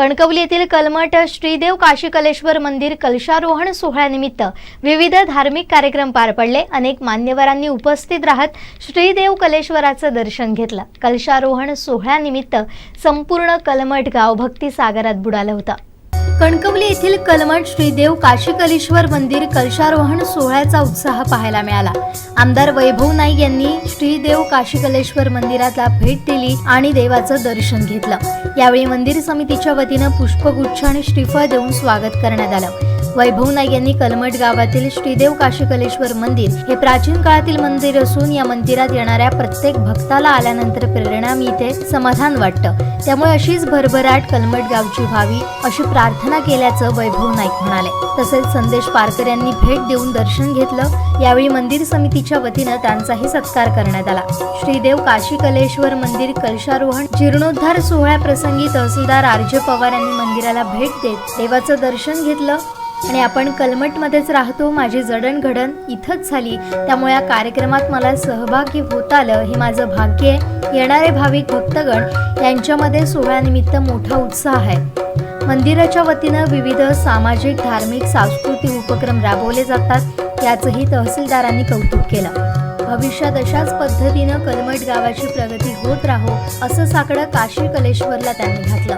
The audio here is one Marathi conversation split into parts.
कणकवली येथील कलमठ श्रीदेव काशीकलेश्वर मंदिर कलशारोहण सोहळ्यानिमित्त विविध धार्मिक कार्यक्रम पार पडले. अनेक मान्यवरांनी उपस्थित राहत श्रीदेव कलेश्वराचं दर्शन घेतलं. कलशारोहण सोहळ्यानिमित्त संपूर्ण कलमठ गाव भक्ती सागरात बुडालं होतं. कणकवली येथील कलमठ श्रीदेव काशिकलेश्वर मंदिर कलशारोहण सोहळ्याचा उत्साह पाहायला मिळाला. आमदार वैभव नाईक यांनी श्रीदेव काशिकलेश्वर मंदिराला भेट दिली आणि देवाचं दर्शन घेतलं. यावेळी मंदिर समितीच्या वतीनं पुष्पगुच्छ आणि श्रीफळ देऊन स्वागत करण्यात आलं. वैभव नाईक यांनी कलमठ गावातील श्रीदेव काशीकलेश्वर मंदिर हे प्राचीन काळातील मंदिर असून या मंदिरात येणाऱ्या प्रत्येक भक्ताला आल्यानंतर प्रेरणा मिळते समाधान वाटतं. त्यामुळे अशीच भरभराट कलमठ गावची व्हावी अशी प्रार्थना केल्याचं वैभव नाईक म्हणाले. तसेच संदेश पारकर यांनी भेट देऊन दर्शन घेतलं. यावेळी मंदिर समितीच्या वतीनं त्यांचाही सत्कार करण्यात आला. श्रीदेव काशीकलेश्वर मंदिर कलशारोहण जीर्णोद्धार सोहळ्याप्रसंगी तहसीलदार आर जे पवार यांनी मंदिराला भेट देत देवाचं दर्शन घेतलं. आणि आपण कलमटमध्येच राहतो माझी जडणघडण इथंच झाली. त्यामुळे या कार्यक्रमात मला सहभागी होत आलं हे माझं भाग्य आहे. येणारे भाविक भक्तगण यांच्यामध्ये सोहळ्यानिमित्त मोठा उत्साह आहे. मंदिराच्या वतीनं विविध सामाजिक धार्मिक सांस्कृतिक उपक्रम राबवले जातात. याचंही तहसीलदारांनी कौतुक केलं. भविष्यात अशाच पद्धतीनं कलमट गावाची प्रगती होत राहो असं साकडं काशी कलेश्वरला त्यांनी घातलं.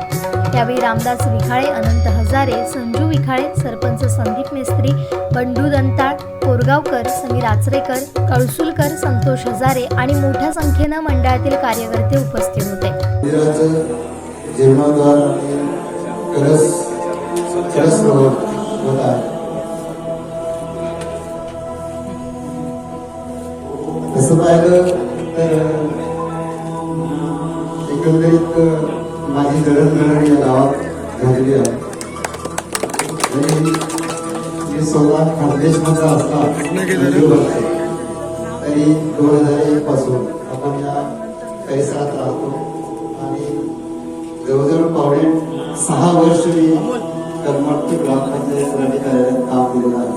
त्यावेळी रामदास विखाळे अनंत हजारे संजू विखाळे सरपंच संदीप मेस्त्री बंडू दंताळ कोरगावकर समीर आचरेकर कळसुलकर संतोष हजारे आणि मोठ्या संख्येनं मंडळातील कार्यकर्ते उपस्थित होते. जीर्णोद्धार आणि कलश कलश होत तसं पाहिलं तर एकंदरीत माझी जडणघडण या गावात झालेली आहे. आणि मी स्वतः खानदेशमधला असता तरी दोन हजार एक पासून आपण या परिसरात राहतो. आणि जवळजवळ पावणे सहा वर्ष मी कर्नाटक ग्रामपंचायत कार्यालयात काम केलेलं आहे.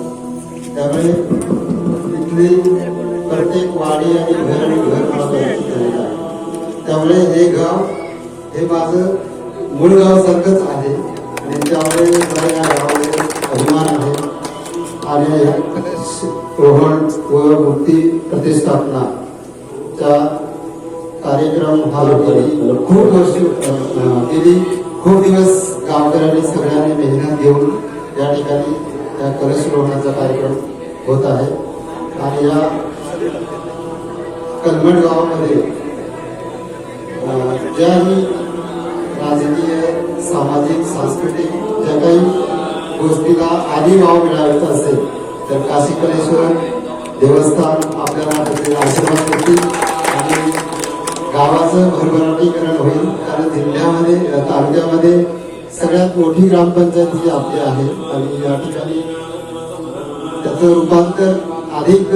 त्यामुळे इथली प्रत्येक वाडी आणि घर आणि घर मला परिचित झालेलं आहे त्यामुळे हे गाव हे माझं मूळ गाव सारखंच आहे. आणि त्यामुळे मला या गावामध्ये अभिमान आहे. आणि रोहन व प्रतिष्ठापना प्रतिष्ठापनाचा कार्यक्रम हा लोकांनी खूप वर्ष गेली खूप दिवस गावकऱ्यांनी सगळ्यांनी मेहनत घेऊन या ठिकाणी या कलश रोहणाचा कार्यक्रम होत आहे. आणि या कलमट गावामध्ये ज्याही राजकीय सामाजिक सांस्कृतिक ज्या काही गोष्टीला आधी वाव मिळावत असेल तर काशी कलेश्वर देवस्थान आपल्याला त्याचे आशीर्वाद देतील आणि गावाचं भरभराटीकरण होईल. कारण जिल्ह्यामध्ये तालुक्यामध्ये सगळ्यात मोठी ग्रामपंचायत ही आपली आहे. आणि या ठिकाणी त्याचं रूपांतर अधिक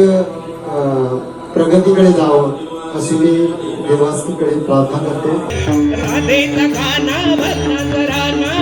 प्रगतीकडे जावं अशी मी देवास्तीकडे प्रार्थना करते राधेचा गाणा भजनाचा राणा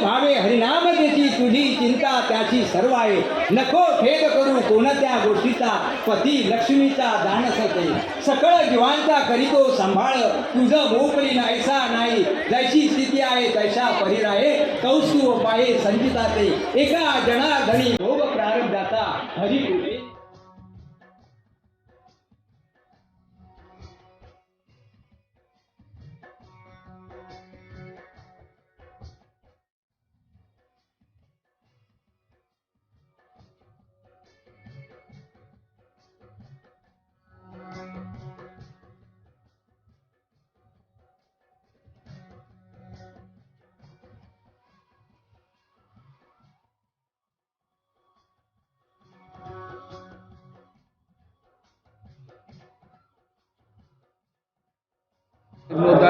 भावे हरिनाम देती तुझी चिंता त्याची सर्व आहे. नको खेद करू कोणत्या गोष्टीचा पती लक्ष्मीचा दानस ते सकळ जीवांचा करीतो सांभाळ. तुझं मोकळी नाहीसा नाही. जैशी स्थिती आहे तैशा परीर आहे कौस्तुभ पाये संचिता ते एका जनार्दनी भोग प्रारब्धाचा हरी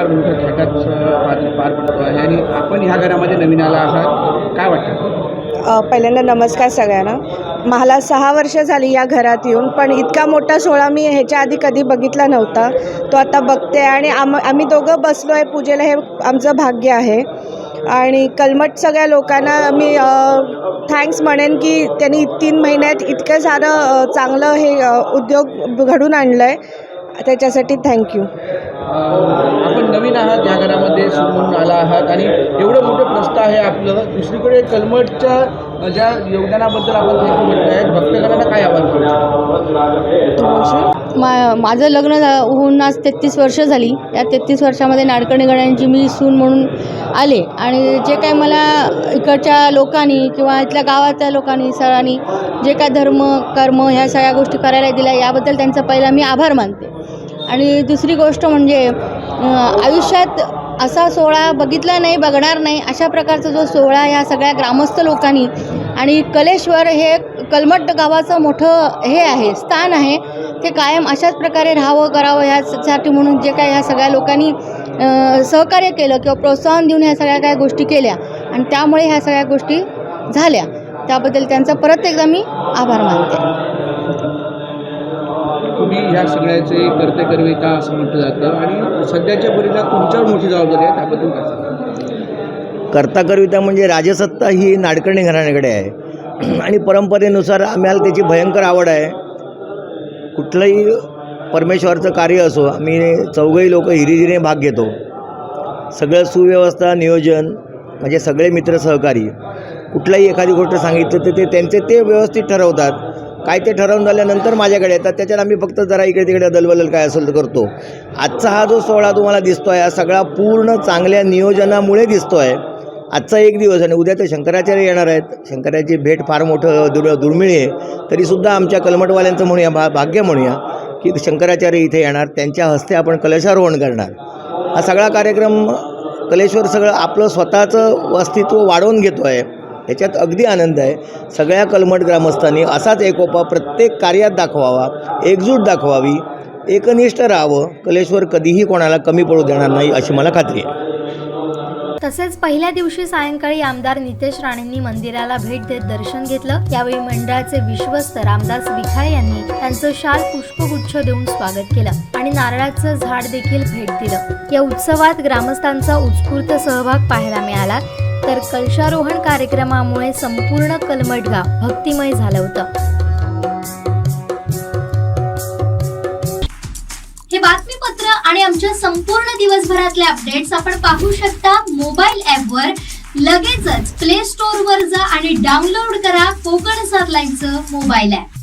मोठं थाटात पार पार पडतो आहे. आणि आपण ह्या घरामध्ये नवीन आला आहात. काय वाटतं? पहिल्यांदा नमस्कार सगळ्यांना. मला सहा वर्ष झाली या घरात येऊन पण इतका मोठा सोहळा मी ह्याच्या आधी कधी बघितला नव्हता. तो आता बघते आणि आम आम्ही दोघं बसलो आहे पूजेला हे आमचं भाग्य आहे. आणि कलमट सगळ्या लोकांना मी थँक्स म्हणेन की त्यांनी तीन महिन्यात इतकं सारं चांगलं हे उद्योग घडून आणलं आहे त्याच्यासाठी थँक्यू आपण नवीन आहात या घरामध्ये सून आला आहात आणि एवढं मोठं प्रस्थ आहे आपलं. दुसरीकडे कलमटच्या ज्या योगदानाबद्दल आपण थँक्यू म्हटलं आहे भक्तगणांना काय आवाज मा माझं लग्न झा- होऊन आज तेहतीस वर्ष झाली. या तेहतीस वर्षामध्ये नाडकर्णी गड्यांची मी सून म्हणून आले. आणि जे काय मला इकडच्या लोकांनी किंवा इथल्या गावातल्या लोकांनी सरांनी जे काय धर्म कर्म ह्या सगळ्या गोष्टी करायला दिल्या याबद्दल त्यांचा पहिला मी आभार मानते. आणि दुसरी गोष्ट म्हणजे आयुष्यात असा सोहळा बघितला नाही बघणार नाही अशा प्रकारचा जो सोहळा ह्या सगळ्या ग्रामस्थ लोकांनी आणि कलेश्वर हे कलमट गावाचं मोठं हे आहे स्थान आहे ते कायम अशाच प्रकारे राहावं करावं ह्यासाठी म्हणून जे काय ह्या सगळ्या लोकांनी सहकार्य केलं किंवा प्रोत्साहन देऊन ह्या सगळ्या काय गोष्टी केल्या आणि त्यामुळे ह्या सगळ्या गोष्टी झाल्या. त्याबद्दल त्यांचा परत एकदा मी आभार मानते. तुम्ही ह्या सगळ्याचे करते करविता असं म्हटलं जातं. आणि सध्याच्या परिला तुमच्यावर मोठी जबाबदारी आहे त्याबद्दल काय कर्ता करविता म्हणजे राजसत्ता ही नाडकर्णी घराण्याकडे आहे. आणि परंपरेनुसार आम्हाला त्याची भयंकर आवड आहे. कुठलंही परमेश्वरचं कार्य असो आम्ही चौघही लोक हिरिरीने भाग घेतो. सगळं सुव्यवस्था नियोजन म्हणजे सगळे मित्र सहकारी. कुठलाही एखादी गोष्ट सांगितलं तर ते त्यांचे ते व्यवस्थित ठरवतात. काय ते ठरवून झाल्यानंतर माझ्याकडे येतात. त्याच्यात आम्ही फक्त जरा इकडे तिकडे दलबदल काय असेल तर करतो. आजचा हा जो सोहळा तुम्हाला दिसतो आहे हा सगळा पूर्ण चांगल्या नियोजनामुळे दिसतो आहे आजचा एक दिवस आणि उद्या तर शंकराचार्य येणार आहेत. शंकराची भेट फार मोठं दुर दुर्मिळ आहे. तरीसुद्धा आमच्या कलमटवाल्यांचं म्हणूया भा भाग्य म्हणूया की शंकराचार्य इथे येणार. त्यांच्या हस्ते आपण कलशारोहण करणार. हा सगळा कार्यक्रम कलेश्वर सगळं आपलं स्वतःचं अस्तित्व वाढवून घेतो आहे ह्याच्यात अगदी आनंद आहे. सगळ्या कलमट ग्रामस्थांनी असाच एकोपा प्रत्येक कार्यात दाखवावा एकजूट दाखवावी एकनिष्ठ राहावं. कलेश्वर कधीही कोणाला कमी पडू देणार नाही अशी मला खात्री आहे. तसेच पहिल्या दिवशी सायंकाळी आमदार नितेश राणेंनी मंदिराला भेट देत दर्शन घेतलं. यावेळी मंडळाचे विश्वस्त रामदास विखाळे यांनी त्यांचं शाल पुष्पगुच्छ देऊन स्वागत केलं आणि नारळाचं झाड देखील भेट दिलं. या उत्सवात ग्रामस्थांचा उत्स्फूर्त सहभाग पाहायला मिळाला. तर कलशारोहण कार्यक्रमामुळे संपूर्ण कलमटगाव भक्तिमय झालं होतं. हे बातमीपत्र आणि आमच्या संपूर्ण दिवसभरातले अपडेट्स आपण पाहू शकता मोबाईल ॲपवर लगेचच प्ले स्टोअर वर जा आणि डाउनलोड करा कोकण सरलाईनचं मोबाईल ॲप